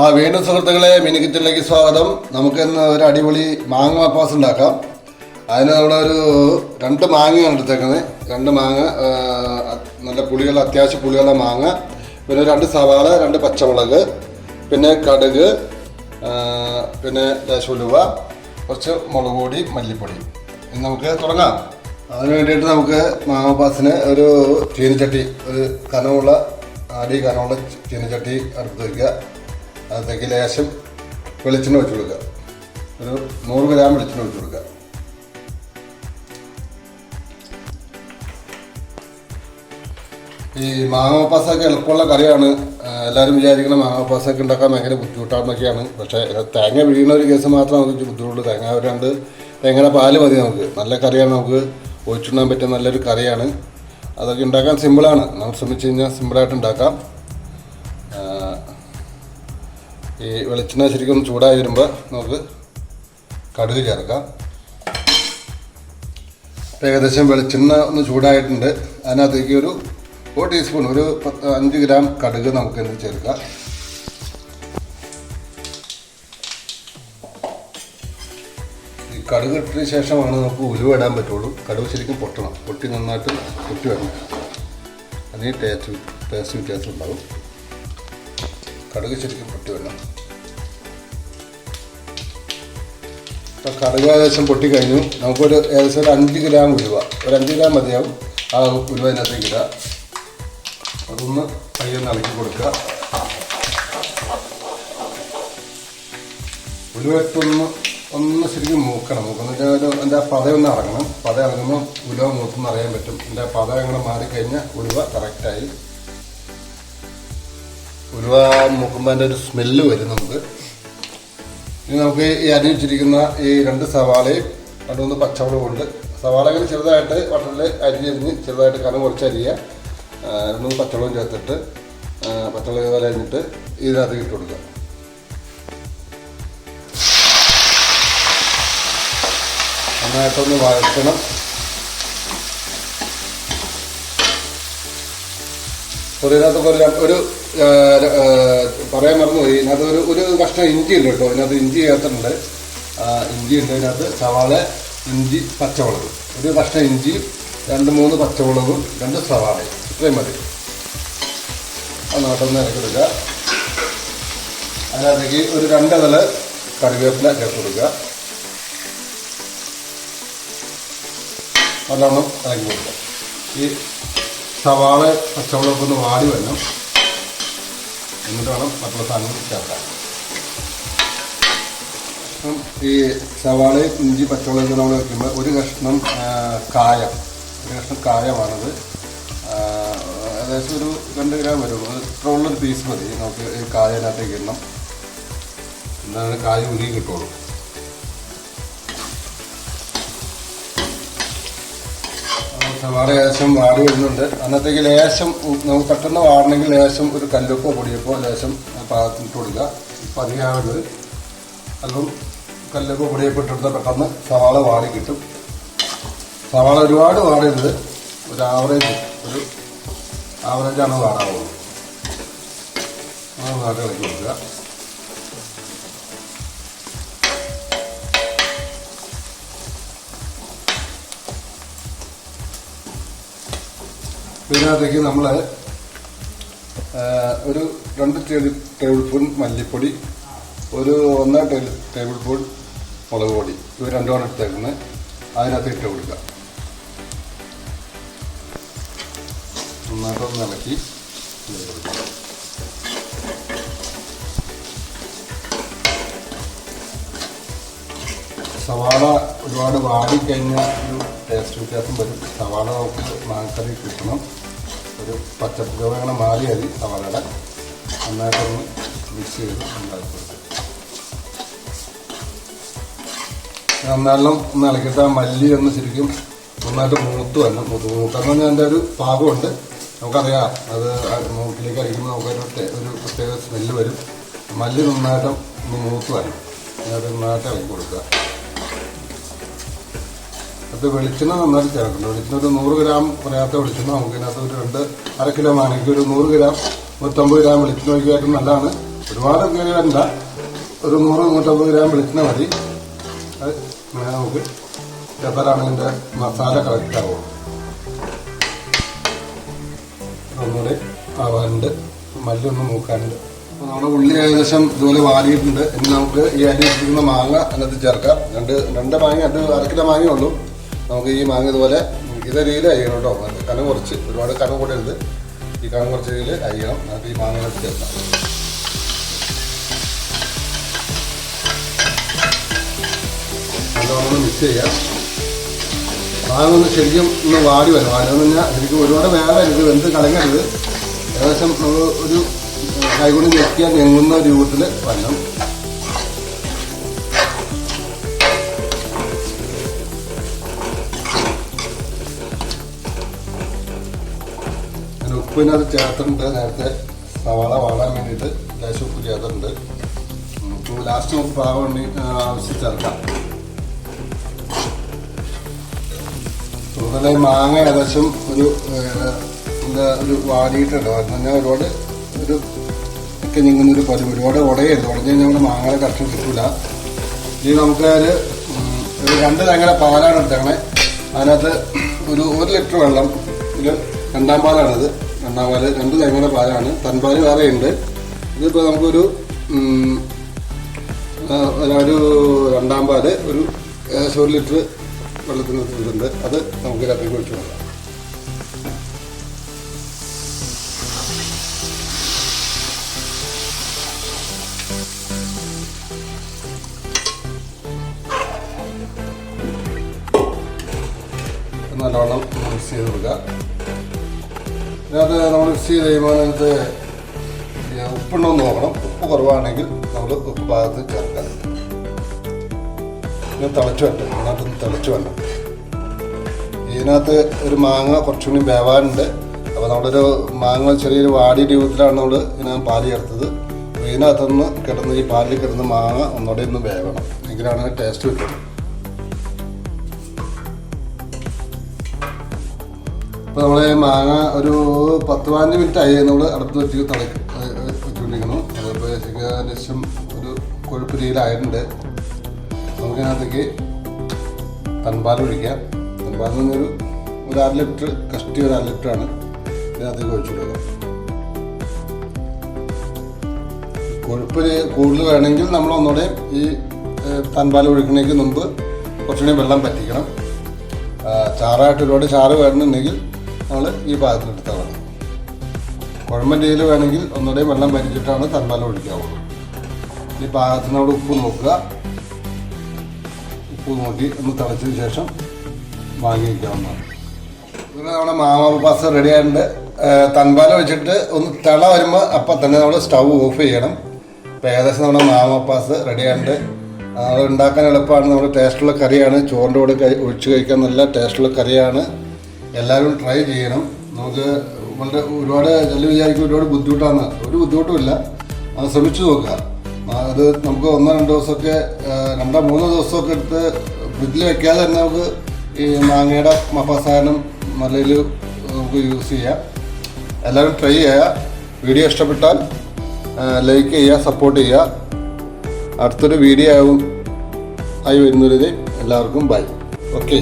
ആ വീണ്ടും സുഹൃത്തുക്കളെ മിനി കിച്ചണിലേക്ക് സ്വാഗതം. നമുക്ക് ഇന്ന് ഒരു അടിപൊളി മാങ്ങ മാപ്പാസ് ഉണ്ടാക്കാം. അതിന് നമ്മുടെ ഒരു രണ്ട് മാങ്ങയാണ് എടുത്തേക്കുന്നത്. രണ്ട് മാങ്ങ നല്ല പുളിയുള്ള അത്യാവശ്യം പുളിയുള്ള മാങ്ങ. പിന്നെ രണ്ട് സവാള രണ്ട് പച്ചമുളക് പിന്നെ കടുക് പിന്നെ ഉലുവ കുറച്ച് മുളക് പൊടി മല്ലിപ്പൊടി. ഇനി നമുക്ക് തുടങ്ങാം. അതിന് വേണ്ടിയിട്ട് നമുക്ക് മാങ്ങ മാങ്ങപ്പാസിന് ഒരു ചീനിച്ചട്ടി ഒരു കനമുള്ള അടി കനമുള്ള ചീനിച്ചട്ടി അടുത്ത് വയ്ക്കുക അതിലേക്ക് ലേശം വെളിച്ചെണ്ണ വെച്ച് കൊടുക്കുക. ഒരു നൂറ് ഗ്രാം വെളിച്ചെണ്ണ വെച്ച് കൊടുക്കുക. ഈ മാങ്ങാപ്പാസൊക്കെ എളുപ്പമുള്ള കറിയാണ്. എല്ലാവരും വിചാരിക്കുന്നത് മാങ്ങാപ്പാസൊക്കെ ഉണ്ടാക്കാൻ ഭയങ്കര ബുദ്ധിമുട്ടാണെന്നൊക്കെയാണ്. പക്ഷേ തേങ്ങ വീഴുന്ന ഒരു കേസ് മാത്രമേ നമുക്ക് ബുദ്ധിമുട്ടുള്ളൂ. തേങ്ങ ഒരു രണ്ട് തേങ്ങയുടെ പാൽ മതി നമുക്ക്. നല്ല കറിയാണ് നമുക്ക് ഒഴിച്ചിടാൻ പറ്റിയ നല്ലൊരു കറിയാണ്. അതൊക്കെ ഉണ്ടാക്കാൻ സിമ്പിളാണ് നമ്മൾ ശ്രമിച്ചു കഴിഞ്ഞാൽ സിമ്പിളായിട്ട് ഉണ്ടാക്കാം. ഈ വെളിച്ചെണ്ണ ശരിക്കും ചൂടായി വരുമ്പോൾ നമുക്ക് കടുക് ചേർക്കാം. ഏകദേശം വെളിച്ചെണ്ണ ഒന്ന് ചൂടായിട്ടുണ്ട്. അതിനകത്തേക്ക് ഒരു ഒരു ടീസ്പൂൺ ഒരു പത്ത് അഞ്ച് ഗ്രാം കടുക് നമുക്ക് എന്ത് ചേർക്കാം. ഈ കടുക് ഇട്ടതിന് ശേഷമാണ് നമുക്ക് ഉലുവ ഇടാൻ പറ്റുള്ളൂ. കടുക് ശരിക്കും പൊട്ടണം. പൊട്ടി നന്നായിട്ട് പൊട്ടി വരണം. അതിന് ടേസ്റ്റ് ടേസ്റ്റ് വ്യത്യാസം ഉണ്ടാവും കടുക് ശരിക്കും പൊട്ടി വരണം ഇപ്പം കടുക് ഏകദേശം പൊട്ടി കഴിഞ്ഞു. നമുക്കൊരു ഏകദേശം ഒരു അഞ്ച് ഗ്രാം ഉലുവ. ഒരു അഞ്ച് ഗ്രാം മതിയാവും. ആ ഉലുവ അതിനകത്തേക്ക് ഇടുക. അതൊന്ന് കയ്യൊന്ന് ഇളക്കി കൊടുക്കുക. ഉലുവട്ടൊന്ന് ഒന്ന് ശരിക്കും മൂക്കണം. മൂക്കണം ഒരു എന്റെ പതയൊന്ന് ഇറങ്ങണം പത ഇറങ്ങുമ്പോൾ ഉലുവ മൂത്തെന്ന് അറിയാൻ പറ്റും. എന്റെ പത അങ്ങനെ മാറിക്കഴിഞ്ഞാൽ ഉലുവ കറക്റ്റായി ഉലുവ മൂക്കുമ്പോൾ ഒരു സ്മെല്ല് വരുന്നുണ്ട് ഇനി നമുക്ക് ഈ അരി വെച്ചിരിക്കുന്ന ഈ രണ്ട് സവാളയും രണ്ട് മൂന്ന് പച്ചമുളക് കൊണ്ട് സവാള ഇങ്ങനെ ചെറുതായിട്ട് വട്ടത്തിൽ അരിഞ്ഞ് ചെറുതായിട്ട് കനം കുറച്ച് അരിയുക. രണ്ട് മൂന്ന് പച്ചമുളകും ചേർത്തിട്ട് പച്ചമുളക് പോലെ അരിഞ്ഞിട്ട് ഇതിനകത്ത് ഇട്ട് കൊടുക്കുക. നന്നായിട്ടൊന്ന് വഴറ്റണം. ഒരു ഇതിനകത്ത് ഒരു പറയാൻ മറന്നുപോയി. ഇതിനകത്ത് ഒരു ഒരു കഷ്ണം ഇഞ്ചി ഉണ്ട് കേട്ടോ. ഇതിനകത്ത് ഇഞ്ചി ചേർത്തിട്ടുണ്ട്. ഇഞ്ചി ഉണ്ട് അതിനകത്ത് സവാള ഇഞ്ചി പച്ചമുളക്. ഒരു കഷ്ണം ഇഞ്ചി രണ്ട് മൂന്ന് പച്ചമുളകും രണ്ട് സവാളയും. ഇത്രയും മതി. അത് നാട്ടൊന്ന് ഇറക്കിടുക അതിനകത്തേക്ക് ഒരു രണ്ടതൾ കറിവേപ്പില ചേർത്ത് കൊടുക്കുക. നല്ലോണം ഇറക്കി കൊടുക്കുക. ഈ സവാള പച്ചമുളകൊക്കെ ഒന്ന് വാടി വരണം. എന്നിട്ട് വേണം മറ്റുള്ള സാധനങ്ങൾ ചേർക്കാൻ. അപ്പം ഈ സവാളയും ഇഞ്ചി പച്ചമുളക് നമ്മൾ വെക്കുമ്പോൾ ഒരു കഷ്ണം കായം. ഒരു കഷ്ണം കായമാണത്. ഏകദേശം ഒരു രണ്ട് ഗ്രാം വരും അത് ഇത്ര ഉള്ളൊരു പീസ് മതി. നമുക്ക് ഈ കായനകത്തേക്ക് ഇടണം. എന്താണ് കായ ഉരുകി കിട്ടുള്ളൂ. സവാള ലേശം വാടി വരുന്നുണ്ട്. അന്നത്തേക്ക് ലേശം നമുക്ക് പെട്ടെന്ന് വാടണമെങ്കിൽ ലേശം ഒരു കല്ലുപ്പോ പൊടിയപ്പോ ലേശം പാകത്തിന് ഇട്ട് കൊടുക്കുക. അധികമാവരുത് അല്പം കല്ലുപ്പോ പൊടിയപ്പോ ഇട്ടെടുത്താൽ പെട്ടെന്ന് സവാള വാടി കിട്ടും. സവാള ഒരുപാട് വാടരുത്. ഒരു ആവറേജ് ഒരു ആവറേജാണ് വാടാവുള്ളൂ. ആ വാടി ഇളക്കി കൊടുക്കുക. ഇതിനകത്തേക്ക് നമ്മൾ ഒരു രണ്ട് ടേബിൾ ടേബിൾ സ്പൂൺ മല്ലിപ്പൊടി ഒരു ഒന്നര ടേബിൾ ടേബിൾ സ്പൂൺ മുളക് പൊടി ഇവ രണ്ടുമാണ് എടുത്തേക്കുന്നത് അതിനകത്ത് ഇട്ട് കൊടുക്കുക നന്നായിട്ടൊന്ന് ഇളക്കി. സവാള ഒരുപാട് വാടിക്കഴിഞ്ഞാൽ ഒരു ടേസ്റ്റ് വ്യത്യാസം വരും. സവാള നമുക്ക് മാങ്ങക്കറി കിട്ടണം. ഒരു പച്ചപ്പുക അങ്ങനെ മാറി മതി സവാളയുടെ. നന്നായിട്ടൊന്ന് മിക്സ് ചെയ്ത് ഉണ്ടാക്കി നന്നാലും ഒന്ന് ഇളക്കിയിട്ട് ആ മല്ലി ഒന്ന് ശരിക്കും നന്നായിട്ട് മൂത്ത് വരണം. മൂത്ത് മൂത്തെന്ന് പറഞ്ഞാൽ എന്റെ ഒരു പാകമുണ്ട്. നമുക്കറിയാം അത് മൂക്കിലേക്ക് അരിക്കുമ്പോൾ നമുക്കൊരു ഒരു പ്രത്യേക സ്മെല്ല് വരും. മല്ലി നന്നായിട്ട് ഒന്ന് മൂത്ത് വരണം. അതിനകത്ത് നന്നായിട്ട് ഇളക്കി കൊടുക്കുക. അത് വെളിച്ചെണ്ണ നന്നായിട്ട് ചേർക്കണം. വെളിച്ചെണ്ണ ഒരു നൂറ് ഗ്രാം പറയാത്ത വെളിച്ചെണ്ണ നമുക്ക് ഇതിനകത്ത് ഒരു രണ്ട് അര കിലോ മാണെങ്കിൽ ഒരു നൂറ് ഗ്രാം നൂറ്റമ്പത് ഗ്രാം വെളിച്ചെണ്ണ ഒഴിക്കായിട്ടും നല്ലതാണ്. ഒരുപാട് കയറി വരണ്ട ഒരു നൂറ് നൂറ്റമ്പത് ഗ്രാം വെളിച്ചെണ്ണ മതി. നമുക്ക് എപ്പോഴാണ് ഇതിന്റെ മസാല കറക്റ്റ് ആവും ഒന്നുകൂടെ ആവാനുണ്ട്. മല്ലൊന്ന് മൂക്കാനുണ്ട്. അപ്പോൾ നമ്മുടെ ഉള്ളി ഏകദേശം ഇതുപോലെ വാലിയിട്ടുണ്ട് ഇനി നമുക്ക് ഈ അരി ഇരിക്കുന്ന മാങ്ങ അതിനകത്ത് ചേർക്കാം. രണ്ട് രണ്ട് മാങ്ങ രണ്ട് അരക്കിലോ മാങ്ങയേ ഉള്ളൂ. നമുക്ക് ഈ മാങ്ങ ഇതുപോലെ ഇതേ രീതിയിൽ അരിയണം കേട്ടോ. കനം കുറച്ച് ഒരുപാട് കനം കൂടരുത് ഈ കനം കുറച്ച് രീതിയിൽ അരിയണം. നമുക്ക് ഈ മാങ്ങ ചേർക്കാം. നല്ലോണം മിക്സ് ചെയ്യാം. മാങ്ങ ശരിക്കും ഒന്ന് വാടി വരും വാടി എന്ന് പറഞ്ഞാൽ ശരിക്കും ഒരുപാട് വേവരുത് വെന്ത് കളങ്ങരുത് ഏകദേശം നമ്മൾ ഒരു കൈകൊണ്ട് ഞെക്കിയാൽ ഞെങ്ങുന്ന രൂപത്തിൽ വരണം. ഞാൻ ഉപ്പിനകത്ത് ചേർത്തിട്ടുണ്ട്. നേരത്തെ സവാള വാടാൻ വേണ്ടിയിട്ട് ലേശം ഉപ്പ് ചേർത്തിട്ടുണ്ട്. ലാസ്റ്റ് നമുക്ക് പാകം വേണ്ടി ആവശ്യം ചേർക്കാം. കൂടുതലായി മാങ്ങ ഏകദേശം ഒരു ഒരു വാടിയിട്ടുണ്ട്. പറഞ്ഞാൽ ഒരുപാട് ഒരു ഒക്കെ ഞങ്ങുന്ന ഒരു പരുവ് ഒരുപാട് ഉടയരുത് ഉടഞ്ഞ് കഴിഞ്ഞാൽ നമ്മുടെ മാങ്ങയുടെ കഷ്ണം കിട്ടൂല. ഇനി നമുക്ക് ഒരു രണ്ട് തേങ്ങയുടെ പാലാണ് എടുത്തേക്കണേ. അതിനകത്ത് ഒരു ഒരു ലിറ്റർ വെള്ളം ഇതിൽ രണ്ടാം പാലാണിത്. രണ്ടാം പാൽ രണ്ട് തേങ്ങയുടെ പാലാണ്. തൻപാൽ ഉണ്ട്. ഇതിപ്പോൾ നമുക്കൊരു ഒരു രണ്ടാം പാൽ ഒരു ഏകദേശം ഒരു ലിറ്റർ വെള്ളത്തിന് ഇതുണ്ട് അത് നമുക്ക് ഇതിനകത്തേക്ക് ഒഴിച്ചു കൊടുക്കാം. നല്ലോണം മിക്സ് ചെയ്ത് കൊടുക്കുക ഇതിനകത്ത് നമ്മൾ മിക്സ് ചെയ്ത് കഴിയുമ്പോൾ അതിനകത്ത് നോക്കണം ഉപ്പ് കുറവാണെങ്കിൽ നമ്മൾ ഉപ്പ് ഭാഗത്ത് ചേർക്കാം. ഇത് തിളച്ച് വരട്ടെ. നന്നായിട്ടൊന്ന് തിളച്ച് വരണം. ഇതിനകത്ത് ഒരു മാങ്ങ കുറച്ചും കൂടി വേവാനുണ്ട്. അപ്പോൾ നമ്മളൊരു മാങ്ങ ചെറിയൊരു വാടി രൂപത്തിലാണ് നമ്മൾ ഇതിനകത്ത് പാൽ ചേർത്തത്. ഇതിനകത്തുനിന്ന് കിടന്ന് ഈ പാലിൽ കിടന്ന് മാങ്ങ ഒന്നുകൂടെ ഒന്ന് വേവണം. എങ്കിലാണ് ടേസ്റ്റ് കിട്ടുന്നത്. ഇപ്പോൾ നമ്മൾ മാങ്ങ ഒരു പത്ത് പതിനഞ്ച് മിനിറ്റ് ആയി നമ്മൾ അടുത്ത് വെച്ച് തിളക്ക് വെച്ചുകൊണ്ടിരിക്കണം അതിപ്പോൾ ഏകദേശം ഒരു കൊഴുപ്പ് രീതിയിലായിട്ടുണ്ട്. നമുക്കതിനകത്തേക്ക് തൻപാൽ ഒഴിക്കാം. തൻപാൽ നിന്നൊരു ഒരു അര ലിറ്റർ കഷ്ടി ഒരു അര ലിറ്ററാണ് ഇതിനകത്തേക്ക് ഒഴിച്ചു കൊടുക്കാം കൊഴുപ്പ് കൂടുതൽ വേണമെങ്കിൽ നമ്മൾ ഒന്നുകൂടെ ഈ തൻപാൽ ഒഴിക്കുന്നതിന് മുമ്പ് കുറച്ചുകൂടി വെള്ളം പറ്റിക്കണം. ചാറായിട്ട് ഒരുപാട് ചാറ് വേണമെന്നുണ്ടെങ്കിൽ നമ്മൾ ഈ പാകത്തിൽ എടുത്താണ് മതി. കുഴമ്പൻ രീതിയിൽ വേണമെങ്കിൽ ഒന്നുകൂടെ വെള്ളം പരിച്ചിട്ടാണ് തന്മാല ഒഴിക്കാവുള്ളൂ. ഈ നമ്മൾ ഉപ്പ് നോക്കുക. ഉപ്പ് നോക്കി ഒന്ന് തിളച്ചതിന് ശേഷം വാങ്ങി വയ്ക്കാവുന്നതാണ്. ഇവിടെ നമ്മുടെ മാമാപ്പാസ് റെഡി ആയിട്ടുണ്ട്. തൻപാല വെച്ചിട്ട് ഒന്ന് തിള വരുമ്പോൾ അപ്പം തന്നെ നമ്മൾ സ്റ്റൗ ഓഫ് ചെയ്യണം. അപ്പോൾ ഏകദേശം നമ്മുടെ മാമാപ്പാസ് റെഡി ആയിട്ടുണ്ട്. അത് ഉണ്ടാക്കാൻ എളുപ്പമാണ്. നമ്മുടെ ടേസ്റ്റുള്ള കറിയാണ്. ചോറിന്റെ കൂടെ ഒഴിച്ച് കഴിക്കാൻ നല്ല ടേസ്റ്റുള്ള കറിയാണ്. എല്ലാവരും ട്രൈ ചെയ്യണം. നമുക്ക് വളരെ ഒരുപാട് ചില വിചാരിക്കും ഒരുപാട് ബുദ്ധിമുട്ടാണ്. ഒരു ബുദ്ധിമുട്ടുമില്ല അത് ശ്രമിച്ചു നോക്കുക. അത് നമുക്ക് ഒന്നോ രണ്ടോ ദിവസമൊക്കെ രണ്ടോ മൂന്നോ ദിവസമൊക്കെ എടുത്ത് ഫ്രിഡ്ജിൽ വെക്കാതെ തന്നെ നമുക്ക് ഈ മാങ്ങയുടെ മപ്പാസാനം നല്ല രീതിയിൽ നമുക്ക് യൂസ് ചെയ്യാം. എല്ലാവരും ട്രൈ ചെയ്യുക. വീഡിയോ ഇഷ്ടപ്പെട്ടാൽ ലൈക്ക് ചെയ്യുക സപ്പോർട്ട് ചെയ്യുക. അടുത്തൊരു വീഡിയോ ആവും. ആയി വരുന്നവരെ എല്ലാവർക്കും ബൈ ഓക്കെ